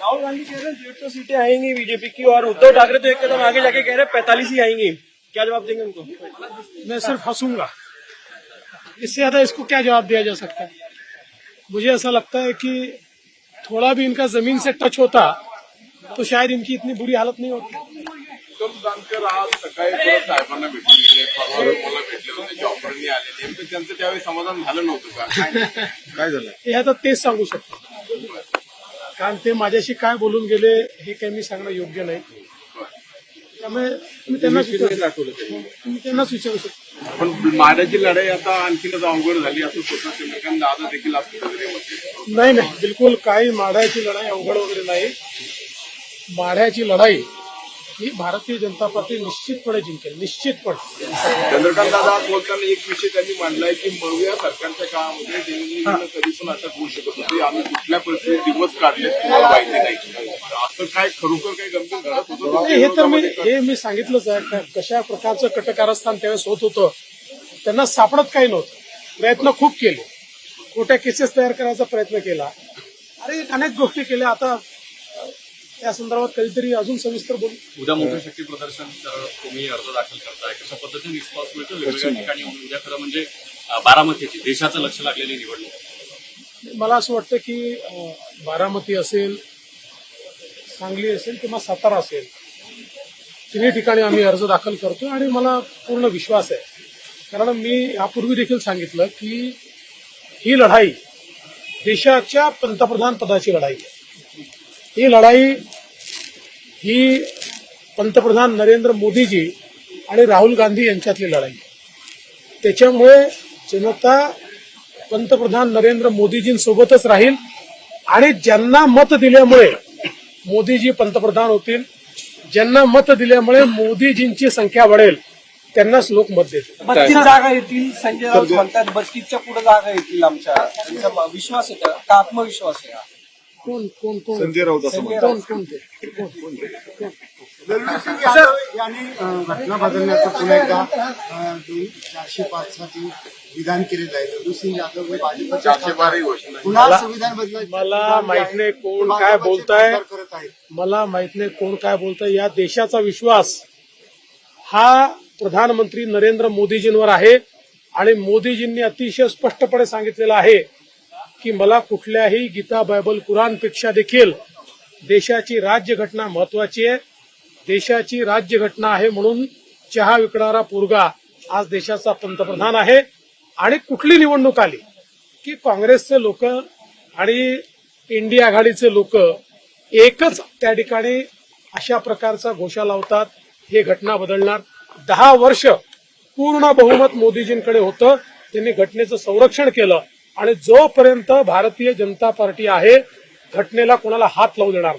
राहुल गांधी कह रहे हैं डेढ़ सौ सीटें आएँगी बीजेपी की और उद्धव ठाकरे तो एक कदम आगे जाके कह रहे हैं पैंतालीस ही आएँगी। क्या जवाब देंगे उनको? मैं सिर्फ़ हंसूँगा। इससे ज़्यादा इसको क्या जवाब दिया जा सकता है? मुझे ऐसा लगता है कि थोड़ा भी इनका ज़मीन से टच होता तो शायद इनकी इतनी बुरी हालत नहीं होती। उत्तम जानकर आज सकाळी परत साहेबांना भेटून गेले परवा मला भेटले होते जॉबवरनी आले. नेमकं त्यांचं त्यावेळी समाधान झालं नव्हतं का? काय काय झालं? हे आता तेच सांगू शकतो. कारण ते माझ्याशी काय बोलून गेले हे काही मी सांगणं योग्य नाही. त्यामुळे तुम्ही विचारू दाखवलं तुम्ही त्यांनाच विचारू शकता. पण माड्याची लढाई आता आणखीनच अवघड झाली असं स्वतः चंद्रकांत दादा देखील नाही नाही बिलकुल काही माढ्याची लढाई अवघड वगैरे नाही. माढ्याची लढाई ही भारतीय जनता पार्टी निश्चितपणे जिंकेल निश्चितपणे. चंद्रकांत दादा आज बोलताना एक विषय त्यांनी मांडलाय की मौर्या सरकारच्या काळामध्ये देवेंद्रजींना कधी पण अटक होऊ शकत होती आम्ही कुठल्या परिस्थितीत दिवस काढले तुम्हाला माहिती नाही. असं काय खरोखर काही गंभीर घडत होतं? नाही, हे तर मी हे मी सांगितलंच आहे. का कशा प्रकारचं कटकारस्थान त्यावेळेस होत होतं त्यांना सापडत काही नव्हतं. प्रयत्न खूप केले. खोट्या केसेस तयार करायचा प्रयत्न केला. अरे अनेक गोष्टी केल्या. आता या संदर्भात कधीतरी अजून सविस्तर बोलू. उद्या मोठं शक्ती प्रदर्शन तुम्ही अर्ज दाखल करताय. कशा पद्धतीने रिस्पॉन्स मिळतो. वेगवेगळ्या ठिकाणी उद्या खरं म्हणजे बारामतीची देशाचं लक्ष लागलेली निवडणूक. मला असं वाटतं की बारामती असेल सांगली असेल किंवा सातारा असेल तिन्ही ठिकाणी आम्ही अर्ज दाखल करतो आणि मला पूर्ण विश्वास आहे. कारण मी यापूर्वी देखील सांगितलं की ही लढाई देशाच्या पंतप्रधान पदाची लढाई आहे. ही लढाई ही पंतप्रधान नरेंद्र मोदीजी आणि राहुल गांधी यांच्यातली लढाई. आहे त्याच्यामुळे जनता पंतप्रधान नरेंद्र मोदीजींसोबतच राहील आणि ज्यांना मत दिल्यामुळे मोदीजी पंतप्रधान होतील ज्यांना मत दिल्यामुळे मोदीजींची संख्या वाढेल त्यांनाच लोक मत देतील. बत्तीस जागा येतील संजय राऊत म्हणतात बत्तीसच्या पुढे जागा येतील आमच्या. विश्वास आहे का? आत्मविश्वास आहे. कोण कोण कोण? संजय राऊत असं कोण कोण ते? कोण? कोण दलवीरसिंग यादव यांनी अं, घटना बदलण्याचं पुन्हा एकदा अं, दोन चारशे पाच साठी विधान केलेलं आहे. दलवीरसिंग यादव हे चारशे बारा घोषणा पुन्हा संविधान बदल मला माहीत नाही कोण काय बोलताय. करत आहेत. मला माहीत नाही कोण काय बोलतंय. या देशाचा विश्वास हा प्रधानमंत्री नरेंद्र मोदीजींवर आहे आणि मोदीजींनी अतिशय स्पष्टपणे सांगितलेलं आहे की मला कुठल्याही गीता बायबल कुराणपेक्षा देखील देशाची राज्यघटना महत्वाची आहे. देशाची राज्यघटना आहे म्हणून चहा विकणारा पोरगा आज देशाचा पंतप्रधान आहे. आणि कुठली निवडणूक आली की काँग्रेसचे लोक आणि इंडिया आघाडीचे लोक एकच त्या ठिकाणी अशा प्रकारचा घोषा लावतात हे घटना बदलणार. दहा वर्ष पूर्ण बहुमत मोदीजींकडे होतं. त्यांनी घटनेचं संरक्षण केलं. आणि जोपर्यंत भारतीय जनता पार्टी आहे घटनेला कोणाला हात लावू देणार